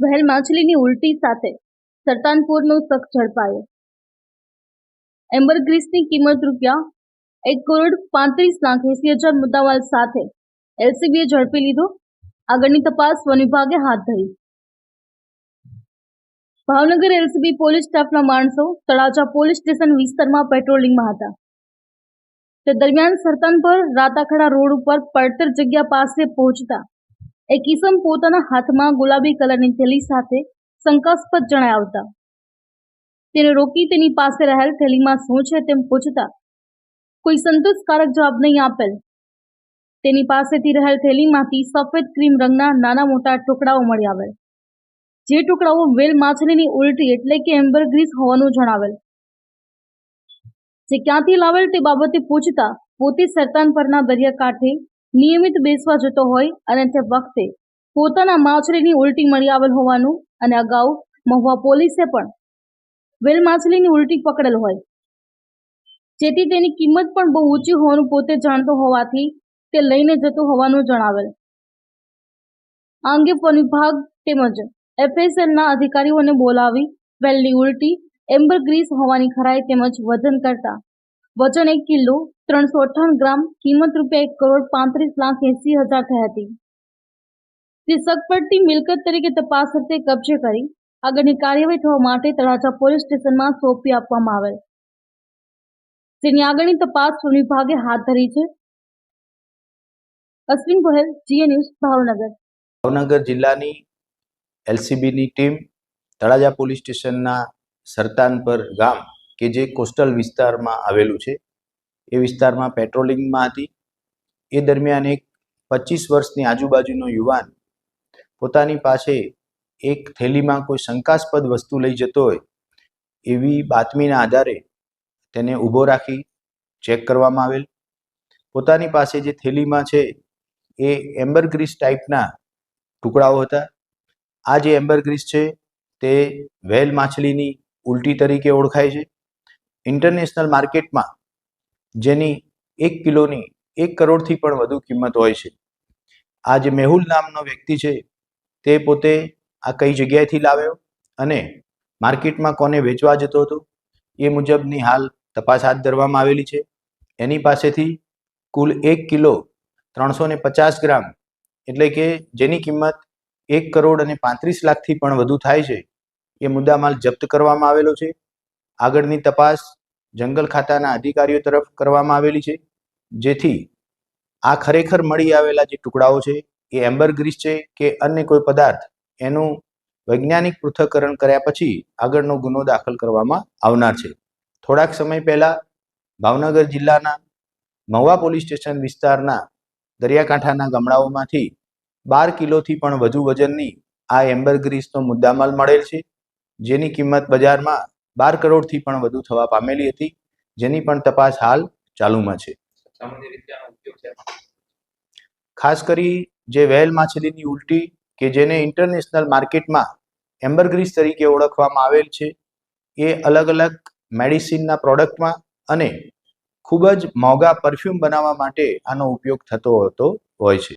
વહેલ માછલીની ઉલટી સાથે સરતાનપુરનો શખ્સ ઝડપાયો. એમ્બરગ્રીસની કિંમત રૂપિયા એક કરોડ પાંત્રીસ લાખ એસી હજાર મુદ્દામાલ સાથે એલસીબીએ ઝડપી લીધો. આગળની તપાસ વન વિભાગે હાથ ધરી. ભાવનગર એલસીબી પોલીસ સ્ટાફના માણસો તળાજા પોલીસ સ્ટેશન વિસ્તારમાં પેટ્રોલિંગમાં હતા. તે દરમિયાન સરતાનપુર રાતાખડા રોડ ઉપર પડતર જગ્યા પાસે પહોંચતા એક ઈસમ પોતાના હાથમાં ગુલાબી કલરની થેલી સાથે શંકાસ્પદ જણાય આવતા. તેને રોકી તેની પાસે રહેલ થેલીમાં શું છે તેમ પૂછતા, કોઈ સંતોષકારક જવાબ નહીં આપેલ. તેની પાસેથી રહેલ થેલીમાંથી સફેદ ક્રીમ રંગના નાના મોટા ટુકડાઓ મળી આવેલ. જે ટુકડાઓ વેલ માછલીની ઉલટી એટલે કે એમ્બરગ્રીસ હોવાનું જણાવેલ. જે ક્યાંથી લાવેલ તે બાબતે પૂછતા પોતે સરતાન પરના દરિયાકાંઠે નિયમિત બેસવા જતો હોય અને તે વખતે પોતાના માછલીની ઉલટી મળી આવેલ હોવાનું અને અગાઉ મહુવા પોલીસે પણ વેલ માછલીની ઉલટી પકડેલ હોય. જેથી તેની કિંમત પણ બહુ ઊંચી હોવાનું પોતે જાણતો હોવાથી તે લઈને જતો હોવાનું જણાવેલ. આ અંગે વન વિભાગ તેમજ એફએસએલના અધિકારીઓને બોલાવી વેલની ઉલટી એમ્બર ગ્રીસ હોવાની ખરાઈ તેમજ વજન કરતા વજન એક કિલો ત્રણસો અઠ્ઠાવન ગ્રામ, કિંમત રૂપિયા એક કરોડ પાંત્રીસ લાખ એસી હજાર થઈ હતી. તે સગપડતી મિલકત તરીકે તપાસ અર્થે કબજે કરી આગળની કાર્યવાહી થવા માટે તળાજા પોલીસ સ્ટેશનમાં સોંપી આપવામાં આવેલ. જેની આગળની તપાસ વન વિભાગે હાથ ધરી છે. અશ્વિન ગોહેલ, જીએ ન્યૂઝ, ભાવનગર. ભાવનગર જિલ્લાની એલસીબીની ટીમ તળાજા પોલીસ સ્ટેશનના સરતાનપર ગામ કે જે કોસ્ટલ વિસ્તારમાં આવેલું છે, એ વિસ્તારમાં પેટ્રોલિંગમાં હતી એ દરમિયાન એક પચીસ વર્ષની આજુબાજુનો યુવાન પોતાની પાસે એક થેલીમાં કોઈ શંકાસ્પદ વસ્તુ લઈ જતો હોય, એવી બાતમીના આધારે તેને ઊભો રાખી ચેક કરવામાં આવેલ. પોતાની પાસે જે થેલીમાં છે, એ એમ્બરગ્રીસ ટાઈપના ટુકડાઓ હતા. આ જે એમ્બરગ્રીસ છે, તે વેલ માછલીની ઉલટી તરીકે ઓળખાય છે. ઇન્ટરનેશનલ માર્કેટમાં જેની એક કિલોની એક કરોડથી પણ વધુ કિંમત હોય છે. આ જે મેહુલ નામનો વ્યક્તિ છે, તે પોતે આ કઈ જગ્યાએથી લાવ્યો અને માર્કેટમાં કોને વેચવા જતો હતો, એ મુજબની હાલ તપાસ હાથ ધરવામાં આવેલી છે. એની પાસેથી કુલ એક કિલો ત્રણસો ને પચાસ ગ્રામ એટલે કે જેની કિંમત એક કરોડ અને પાંત્રીસ લાખથી પણ વધુ થાય છે, એ મુદ્દામાલ જપ્ત કરવામાં આવેલો છે. આગળની તપાસ જંગલ ખાતાના અધિકારીઓ તરફ કરવામાં આવેલી છે. જેથી આ ખરેખર મળી આવેલા જે ટુકડાઓ છે, એ એમ્બરગ્રીસ છે કે અન્ય કોઈ પદાર્થ એનું વૈજ્ઞાનિક પૃથ્થકરણ કર્યા પછી આગળનો ગુનો દાખલ કરવામાં આવનાર છે. થોડાક સમય પહેલા ભાવનગર જિલ્લાના મહુવા પોલીસ સ્ટેશન વિસ્તારના દરિયાકાંઠાના ગામડાઓમાંથી બાર કિલોથી પણ વધુ વજનની આ એમ્બરગ્રીસનો મુદ્દામાલ મળેલ છે. જેની કિંમત બજારમાં બાર કરોડથી પણ વધુ થવા પામેલી હતી જેની પણ તપાસ હાલ ચાલુમાં છે. ખાસ કરી જે વેલ માછલીની ઉલટી કે જેને ઇન્ટરનેશનલ માર્કેટમાં એમ્બરગ્રીસ તરીકે ઓળખવામાં આવેલ છે એ અલગ અલગ મેડિસિનના પ્રોડક્ટમાં અને ખૂબ જ મોંઘા પરફ્યુમ બનાવવા માટે આનો ઉપયોગ થતો હોતો હોય છે.